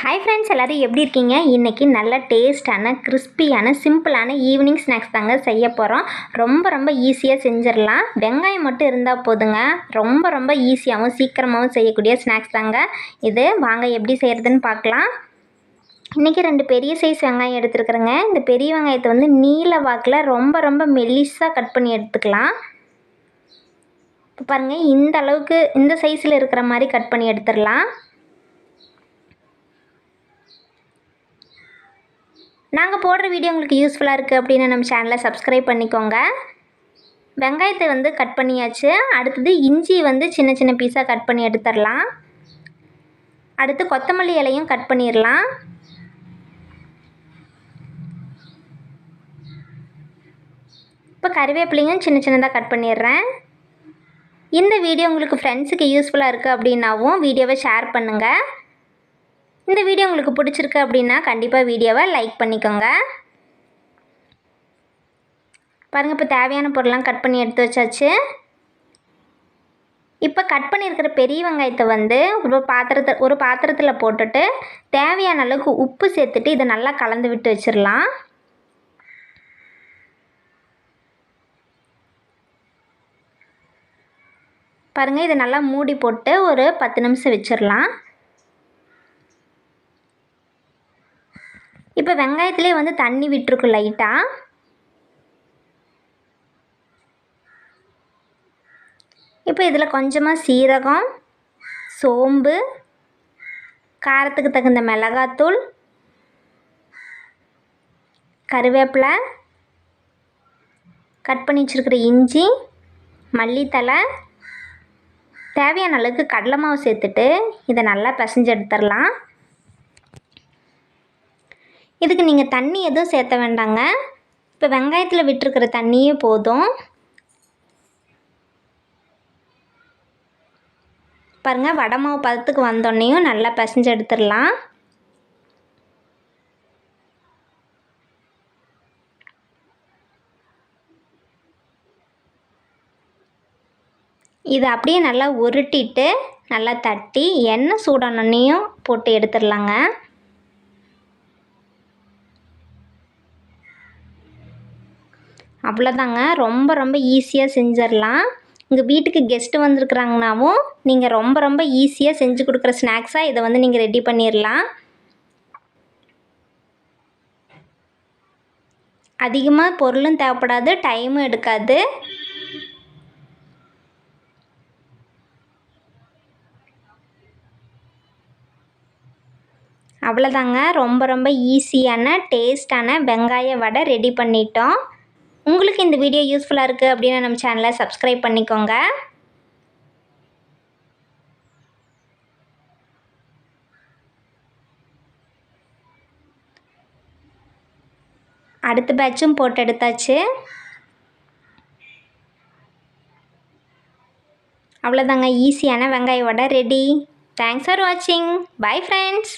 Hi friends எல்லோரும் எப்படி இருக்கீங்க? இன்றைக்கி நல்ல டேஸ்டான கிறிஸ்பியான சிம்பிளான ஈவினிங் ஸ்நாக்ஸ் தாங்க செய்ய போகிறோம் ரொம்ப ரொம்ப ஈஸியாக செஞ்சிடலாம். வெங்காயம் மட்டும் இருந்தால் போதுங்க. ரொம்ப ரொம்ப ஈஸியாகவும் சீக்கிரமாகவும் செய்யக்கூடிய ஸ்நாக்ஸ் தாங்க. இது வாங்க எப்படி செய்கிறதுன்னு பார்க்கலாம். இன்றைக்கி ரெண்டு பெரிய சைஸ் வெங்காயம் எடுத்துருக்குறேங்க. இந்த பெரிய வெங்காயத்தை வந்து நீல வாக்கில் ரொம்ப ரொம்ப மெல்லிஸாக கட் பண்ணி எடுத்துக்கலாம். இப்போ பாருங்கள் இந்த அளவுக்கு இந்த சைஸில் இருக்கிற மாதிரி கட் பண்ணி எடுத்துடலாம். நாங்கள் போடுற வீடியோ உங்களுக்கு யூஸ்ஃபுல்லாக இருக்குது அப்படின்னு நம்ம சேனலை சப்ஸ்கிரைப் பண்ணிக்கோங்க. வெங்காயத்தை வந்து கட் பண்ணியாச்சு. அடுத்தது இஞ்சி வந்து சின்ன சின்ன பீஸாக கட் பண்ணி எடுத்துடலாம். அடுத்து கொத்தமல்லி இலையும் கட் பண்ணிடலாம். இப்போ கருவேப்பிலையும் சின்ன சின்னதாக கட் பண்ணிடுறேன். இந்த வீடியோ உங்களுக்கு ஃப்ரெண்ட்ஸுக்கு யூஸ்ஃபுல்லாக இருக்குது அப்படின்னாவும் வீடியோவை ஷேர் பண்ணுங்கள் இந்த வீடியோ உங்களுக்கு பிடிச்சிருக்கு அப்படின்னா கண்டிப்பாக வீடியோவை லைக் பண்ணிக்கோங்க. பாருங்கள் இப்போ தேவையான பொருள்லாம் கட் பண்ணி எடுத்து வச்சாச்சு. இப்போ கட் பண்ணியிருக்கிற பெரிய வெங்காயத்தை வந்து ஒரு பாத்திரத்தை ஒரு பாத்திரத்தில் போட்டுட்டு தேவையான அளவுக்கு உப்பு சேர்த்துட்டு இதை நல்லா கலந்து விட்டு வச்சிடலாம். பாருங்கள் இதை நல்லா மூடி போட்டு ஒரு பத்து நிமிஷம் வச்சிடலாம். இப்போ வெங்காயத்துலேயே வந்து தண்ணி விட்டுருக்கு லைட்டாக இப்போ இதில் கொஞ்சமாக சீரகம் சோம்பு காரத்துக்கு தகுந்த மிளகாத்தூள் கருவேப்பிலை கட் பண்ணி வச்சுருக்கிற இஞ்சி மல்லித்தலை தேவையான அளவுக்கு கடலை மாவு சேர்த்துட்டு இதை நல்லா பிசைஞ்சு எடுத்துடலாம். இதுக்கு நீங்கள் தண்ணி எதுவும் சேர்த்த வேண்டாங்க. இப்போ வெங்காயத்தில் விட்டுருக்கிற தண்ணியே போதும். பாருங்கள் வடை மாவு பதத்துக்கு வந்தோடனையும் நல்லா பிசைஞ்சு எடுத்துடலாம். இதை அப்படியே நல்லா உருட்டிட்டு நல்லா தட்டி எண்ணெய் சூடானோன்னையும் போட்டு எடுத்துடலாங்க. அவ்வளோதாங்க. ரொம்ப ரொம்ப ஈஸியாக செஞ்சிடலாம். உங்கள் வீட்டுக்கு கெஸ்ட்டு வந்திருக்குறாங்கனாவும் நீங்கள் ரொம்ப ரொம்ப ஈஸியாக செஞ்சு கொடுக்குற ஸ்நாக்ஸாக இதை வந்து நீங்கள் ரெடி பண்ணிடலாம். அதிகமாக பொருளும் தேவைப்படாது டைமும் எடுக்காது. அவ்வளோதாங்க. ரொம்ப ரொம்ப ஈஸியான டேஸ்டான வெங்காய வடை ரெடி பண்ணிட்டோம். உங்களுக்கு இந்த வீடியோ யூஸ்ஃபுல்லாக இருக்குது அப்படின்னு நம்ம சேனலை சப்ஸ்கிரைப் பண்ணிக்கோங்க. அடுத்த பேட்சும் போட்டு எடுத்தாச்சு. அவ்வளோதாங்க ஈஸியான வெங்காய வடை ரெடி தேங்க்ஸ் ஃபார் வாட்சிங் பை ஃப்ரெண்ட்ஸ்